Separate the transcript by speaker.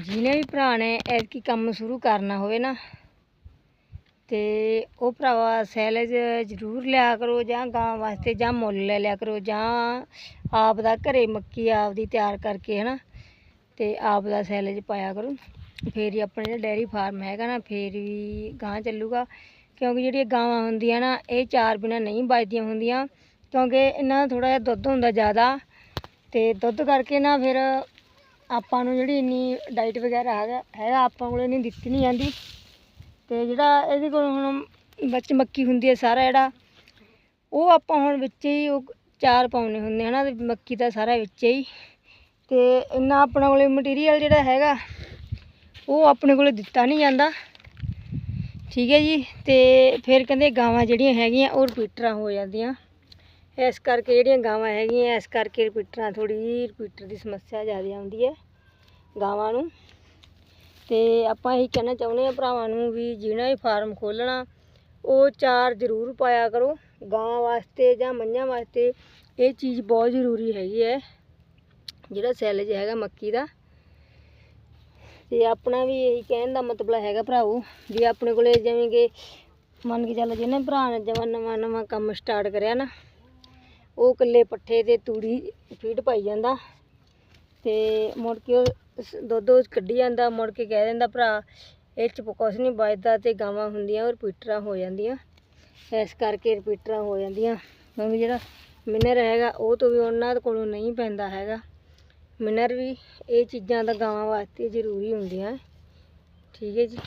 Speaker 1: ਜਿਹਨੇ ਵੀ ਭਰਾ ਨੇ ਐਤਕੀ ਕੰਮ ਸ਼ੁਰੂ ਕਰਨਾ ਹੋਵੇ ਨਾ, ਤੇ ਉਹ ਭਰਾਵਾ ਸੈਲਜ ਜ਼ਰੂਰ ਲਿਆ ਕਰੋ ਜਾਂ ਗਾਂ ਵਾਸਤੇ ਜਾਂ ਮੁੱਲ ਲੈ ਲਿਆ ਕਰੋ ਜਾਂ ਆਪ ਦਾ ਘਰੇ ਮੱਕੀ ਆਪ ਦੀ ਤਿਆਰ ਕਰਕੇ ਹਨਾ, ਤੇ ਆਪ ਦਾ ਸੈਲਜ ਪਾਇਆ ਕਰੋ। ਫੇਰ ਹੀ ਆਪਣੇ ਜਿਹੜਾ ਡੈਰੀ ਫਾਰਮ ਹੈਗਾ ਨਾ, ਫੇਰ ਵੀ ਗਾਂ ਚੱਲੂਗਾ, ਕਿਉਂਕਿ ਜਿਹੜੀਆਂ ਗਾਵਾਂ ਹੁੰਦੀਆਂ ਨਾ, ਇਹ ਚਾਰ ਬਿਨਾ ਨਹੀਂ ਬਚਦੀਆਂ ਹੁੰਦੀਆਂ, ਕਿਉਂਕਿ ਇਹਨਾਂ ਦਾ ਥੋੜਾ ਜਿਹਾ ਦੁੱਧ ਹੁੰਦਾ ਜ਼ਿਆਦਾ, ਤੇ ਦੁੱਧ ਕਰਕੇ ਨਾ ਫਿਰ ਆਪਾਂ ਨੂੰ ਜਿਹੜੀ ਇੰਨੀ ਡਾਈਟ ਵਗੈਰਾ ਹੈਗਾ ਹੈਗਾ, ਆਪਾਂ ਕੋਲ ਇੰਨੀ ਦਿੱਤੀ ਨਹੀਂ ਜਾਂਦੀ। ਤੇ ਜਿਹੜਾ ਇਹਦੇ ਕੋਲ ਹੁਣ ਵਿੱਚ ਮੱਕੀ ਹੁੰਦੀ ਹੈ ਸਾਰਾ ਜਿਹੜਾ, ਉਹ ਆਪਾਂ ਹੁਣ ਵਿੱਚ ਹੀ ਉਹ ਚਾਰ ਪਾਉਣੇ ਹੁੰਦੇ ਹਨਾ, ਤੇ ਮੱਕੀ ਦਾ ਸਾਰਾ ਵਿੱਚ ਹੀ। ਤੇ ਇੰਨਾ ਆਪਣਾ ਕੋਲੇ ਮਟੀਰੀਅਲ ਜਿਹੜਾ ਹੈਗਾ, ਉਹ ਆਪਣੇ ਕੋਲੇ ਦਿੱਤਾ ਨਹੀਂ ਜਾਂਦਾ। ਠੀਕ ਹੈ ਜੀ, ਤੇ ਫਿਰ ਕਹਿੰਦੇ ਗਾਵਾਂ ਜਿਹੜੀਆਂ ਹੈਗੀਆਂ, ਉਹ ਰਿਪੀਟਰਾਂ ਹੋ ਜਾਂਦੀਆਂ। ਇਸ ਕਰਕੇ ਜਿਹੜੀਆਂ ਗਾਵਾਂ ਹੈਗੀਆਂ, ਇਸ ਕਰਕੇ ਰਿਪੀਟਰਾਂ ਥੋੜੀ ਰਿਪੀਟਰ ਦੀ ਸਮੱਸਿਆ ਜ਼ਿਆਦਾ ਆਉਂਦੀ ਹੈ ਗਾਵਾਂ ਨੂੰ। ਤੇ ਆਪਾਂ ਇਹੀ ਕਹਿਣਾ ਚਾਹੁੰਦੇ ਆ ਭਰਾਵਾਂ ਨੂੰ ਵੀ ਜਿਹਨਾਂ ਹੀ ਫਾਰਮ ਖੋਲਣਾ ਉਹ ਚਾਰ ਜ਼ਰੂਰ ਪਾਇਆ ਕਰੋ। ਗਾਂ ਵਾਸਤੇ ਜਾਂ ਮੱਝਾਂ ਵਾਸਤੇ ਇਹ ਚੀਜ਼ ਬਹੁਤ ਜ਼ਰੂਰੀ ਹੈਗੀ ਹੈ, ਜਿਹੜਾ ਸੈਲਜ ਹੈਗਾ ਮੱਕੀ ਦਾ। ਤੇ ਆਪਣਾ ਵੀ ਇਹੀ ਕਹਿਣ ਦਾ ਮਤਲਬ ਹੈਗਾ ਭਰਾਓ ਵੀ ਆਪਣੇ ਕੋਲੇ ਜਿਵੇਂ ਕਿ ਮੰਨ ਕੇ ਚੱਲ ਜਿਹਨੇ ਭਰਾ ਨੇ ਜਮਾਂ ਨਵਾਂ ਨਵਾਂ ਕੰਮ ਸਟਾਰਟ ਕਰਿਆ ਨਾ ਉਹ ਇਕੱਲੇ ਪੱਠੇ ਤੇ ਤੂੜੀ ਫੀਡ ਪਾਈ ਜਾਂਦਾ ਤੇ ਮੁੜ ਕੇ ਉਹ ਦੁੱਧ ਉਹ ਕੱਢੀ ਜਾਂਦਾ, ਮੁੜ ਕੇ ਕਹਿ ਦਿੰਦਾ ਭਰਾ, ਇਹ ਚ ਕੁਛ ਨਹੀਂ ਬਚਦਾ ਤੇ ਗਾਵਾਂ ਹੁੰਦੀਆਂ ਉਹ ਰਿਪੀਟਰਾਂ ਹੋ ਜਾਂਦੀਆਂ। ਇਸ ਕਰਕੇ ਰਿਪੀਟਰਾਂ ਹੋ ਜਾਂਦੀਆਂ। ਕਿਉਂਕਿ ਜਿਹੜਾ ਮਿਨਰ ਹੈਗਾ, ਉਹ ਤੋਂ ਵੀ ਉਹਨਾਂ ਕੋਲੋਂ ਨਹੀਂ ਪੈਂਦਾ ਹੈਗਾ। ਮਿਨਰ ਵੀ ਇਹ ਚੀਜ਼ਾਂ ਤਾਂ ਗਾਵਾਂ ਵਾਸਤੇ ਜ਼ਰੂਰੀ ਹੁੰਦੀਆਂ। ਠੀਕ ਹੈ ਜੀ।